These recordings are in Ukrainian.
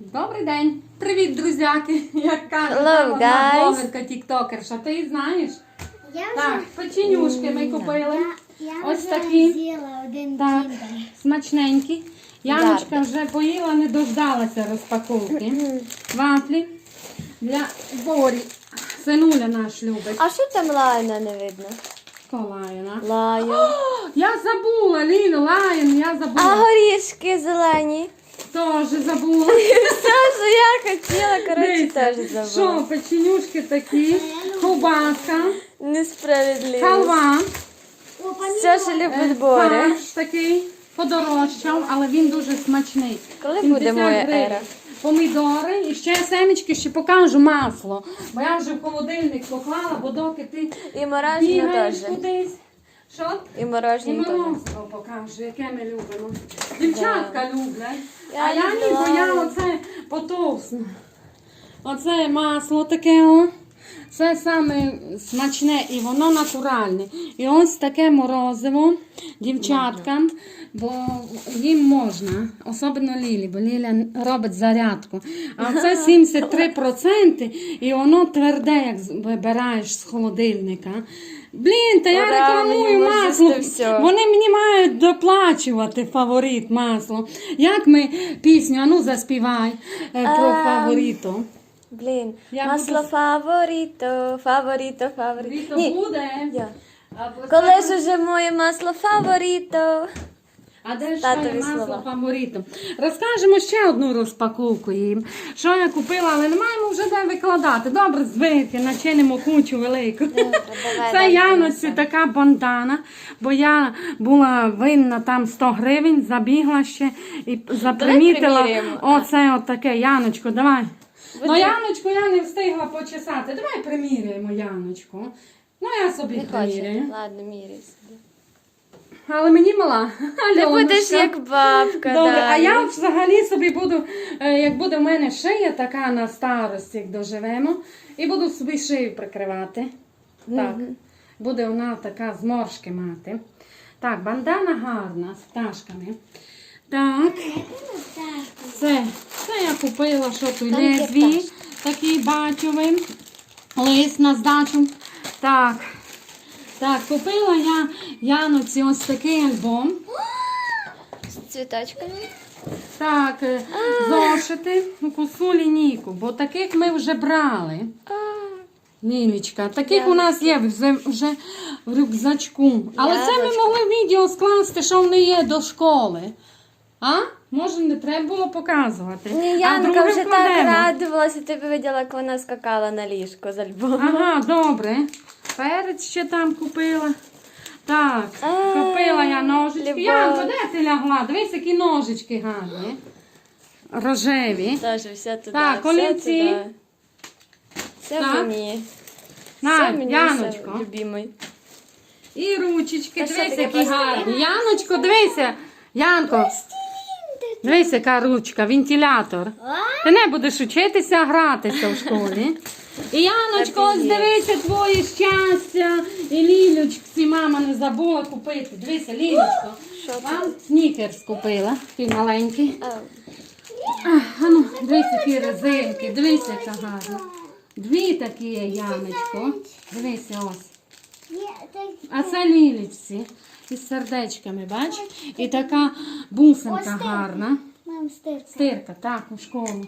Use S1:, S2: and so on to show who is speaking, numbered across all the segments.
S1: Добрий день! Привіт, друзяки! Як каже одна блогерка тіктокерша, ти знаєш?
S2: Я
S1: Так, печенюшки ми купили.
S2: я
S1: Ось
S2: вже
S1: такі.
S2: з'їла один
S1: Так,
S2: кіндер.
S1: смачненькі. Яночка вже поїла, не дождалася розпаковки. Вафлі для Борі. Синуля наш любить.
S3: А що там лайна не видно?
S1: Колаєна.
S3: Лайон.
S1: Я забула, Лілю, лаєн, я забула.
S3: А горішки зелені.
S1: Теж забула.
S3: Все, що я хотіла, коротше,
S1: Дивіться,
S3: теж
S1: Що, печенюшки такі, ковбаска,
S3: Несправедливо.
S1: халва.
S3: Все, що
S1: Е,
S3: любить Боря.
S1: Фарш такий подорожчав, але він дуже смачний.
S3: Коли
S1: 70
S3: буде моя
S1: гривень.
S3: ера?
S1: Помідори і ще семечки, ще покажу масло. Бо я вже в холодильник поклала, бо доки ти
S3: І
S1: бігаєш
S3: теж.
S1: кудись. Що?
S3: І
S1: І
S3: мороженое теж.
S1: морозиво покажу, яке ми любимо. Дівчатка люблять.
S3: Я
S1: а я ні, бо я оце потовсну. Оце масло таке, о. Це саме смачне і воно натуральне. І ось таке морозиво дівчаткам, бо їм можна, особливо Лілі, бо Ліля робить зарядку. А це 73% і воно тверде, як вибираєш з холодильника. Блін, та я рекламую масло. Вони мені мають доплачувати фаворит масло. Як ми пісню, а ну заспівай е, про
S3: Ем,
S1: фавориту.
S3: Блін,
S1: Я
S3: масло
S1: буду-
S3: фаворито, фаворито, фаворито.
S1: Фаворито
S3: Ні,
S1: буде.
S3: я.
S1: А,
S3: Коли ж уже моє масло фаворито?
S1: А де ж
S3: Татові
S1: масло фаворитом? Розкажемо ще одну розпаковку їм. Що я купила, але не маємо вже де викладати. Добре, звики, начинимо кучу велику.
S3: давай,
S1: Це
S3: дай
S1: Яноці така бандана, бо я була винна там 100 гривень, забігла ще і запримітила.
S3: приміряємо.
S1: Оце от таке, Яночко, давай. Ну,
S3: Буде.
S1: Яночку я не встигла почесати. Давай приміряємо Яночку. Ну, я собі
S3: Не
S1: приміряю.
S3: хочете? Ладно, міряй собі.
S1: Але мені мала.
S3: Ти будеш як бабка.
S1: Добре, а
S3: далі.
S1: я взагалі собі буду, е, як буде в мене шия така на старості, як доживемо, і буду собі шию прикривати. Так. Буде вона така зморшки мати. Так, бандана гарна з пташками. Так, це, це я купила, що тут лезві, такий бачовий, лист на здачу. Так, так, купила я Яноці ось такий альбом.
S3: З цвіточками.
S1: Так, е, зошити, косу лінійку, бо таких ми вже брали. Ніночка, таких у нас є вже, вже в рюкзачку. Але це ми могли в відео скласти, що вони є до школи. А? Може, не треба було показувати.
S3: Ні,
S1: друге
S3: вже так радувалася, ти б виділа, як вона скакала на ліжко з альбомом.
S1: Ага, добре. Перець ще там купила. Так, купила я ножички. Янко, де ти лягла? Дивись, які ножички гарні. Рожеві.
S3: Теж все туди,
S1: Так,
S3: туди. Все мені.
S1: На, Яночко.
S3: любимий.
S1: І ручечки, дивись, які гарні. Яночко, дивися. Янко, дивись, яка ручка, вентилятор. Ти не будеш учитися, гратися в школі. І Яночко, ось дивися твоє щастя. І Лілючці мама не забула купити. Дивися, Лілючко. Вам снікерс купила, такий маленький.
S3: А,
S1: А ну, дивись, які резинки, дивись, яка гарна. Дві такі Яночко. Дивися ось. А це лілічці із сердечками, бач? І така бусинка гарна.
S2: Мам, стирка.
S1: Стирка, так, у школу.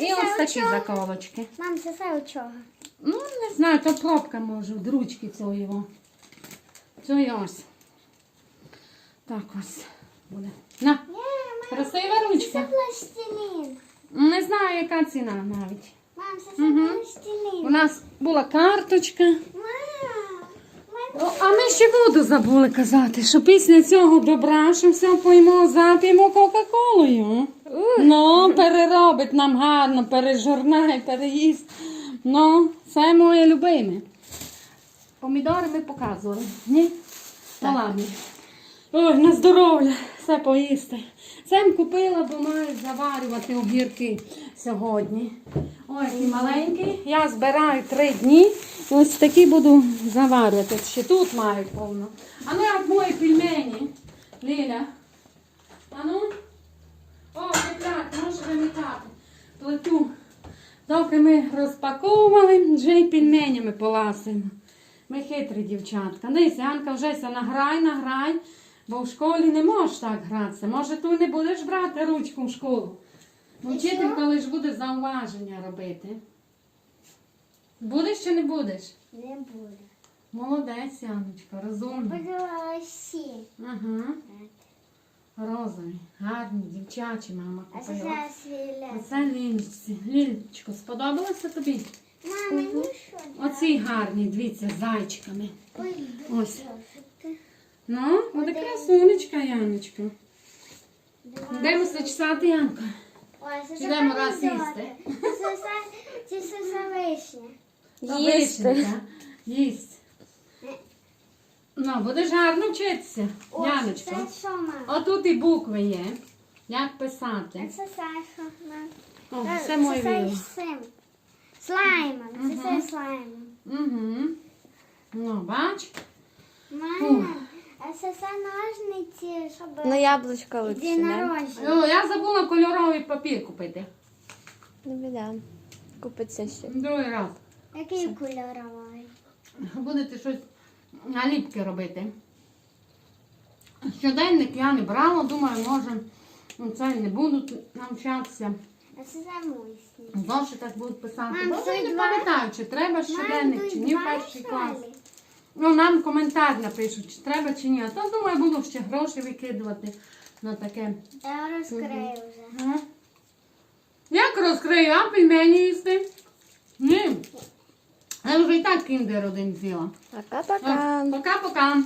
S1: І ось такі заколочки.
S2: Мам, це все у чого?
S1: Ну, не знаю, то пробка може, ручки цього. Це ось. Так ось буде. На, красива
S2: це пластилін.
S1: Не знаю, яка ціна навіть.
S2: Мам, це все
S1: Мгм.
S2: пластилін.
S1: У нас була карточка. О, а ми ще воду забули казати, що після цього добра, що все поїмо, зап'ємо Кока-Колою. Ну, переробить нам гарно, пережорнає, переїсть. Ну, це моє любиме. Помідори ми показували. Ні? Ну ладно. Ой, на здоров'я, все поїсти. Це купила, бо мають заварювати огірки сьогодні. Ой, які маленькі. Я збираю три дні. І ось такі буду заварювати. Ще тут мають повно. А ну як мої пельмені. Ліля. А ну. О, вимикати, може вимикати. плиту. Доки ми розпаковували, вже й пельменями поласимо. Ми хитрі дівчатка. Дивись, Янка вже ся награй, награй, бо в школі не можеш так гратися. Може, ти не будеш брати ручку в школу. Бо Вчителька лиш буде зауваження робити. Будеш чи не будеш?
S2: Не буде.
S1: Молодець, Яночка, розумна.
S2: Подивила всі.
S1: Ага. Розові, гарні, дівчачі, мама
S2: А це
S1: купила.
S2: зараз
S1: Оце Лілечці. Лілечко, сподобалося тобі?
S2: Мама, ну що?
S1: Оці гарні, дивіться, з зайчиками.
S2: Ой,
S1: Ось. Ну, буде красунечка, Яночка. Йдемо чесати, Янка.
S2: Це
S1: раз їсти.
S2: Це са- Це все вишня.
S3: Їсти.
S1: Їсть. Ну, будеш гарно вчитися,
S2: Ось,
S1: Яночко.
S2: Це що, мама?
S1: Отут і букви є. Як писати.
S2: Це Саша.
S1: О,
S2: Це-
S1: це моє
S2: це
S1: відео.
S2: цим. Слаймом. Це
S1: Мгм.
S2: все слаймом.
S1: Угу. Ну, бач.
S2: Мама, а це все ножниці, щоб
S3: Ну, яблучко лучше,
S2: день народження.
S1: О, я забула кольоровий папір купити.
S3: Не біда. Купиться ще.
S1: Другий раз.
S2: Який кольоровий?
S1: Будете щось наліпки робити. Щоденник я не брала, думаю, може ну, це не будуть навчатися.
S2: А це за мусні.
S1: Так будуть писати.
S2: Мам,
S1: Бо я не
S2: два-
S1: пам'ятаю, чи треба щоденник, чи ні в перший клас. Ну, нам коментар напишуть, чи треба, чи ні. А то, думаю, буду ще гроші викидувати на таке.
S2: Я розкрию вже.
S1: Ага. Як розкрию, а пельмені їсти? Ні. Я вже і так кіндер один з'їла.
S3: Пока-пока.
S1: Пока-пока.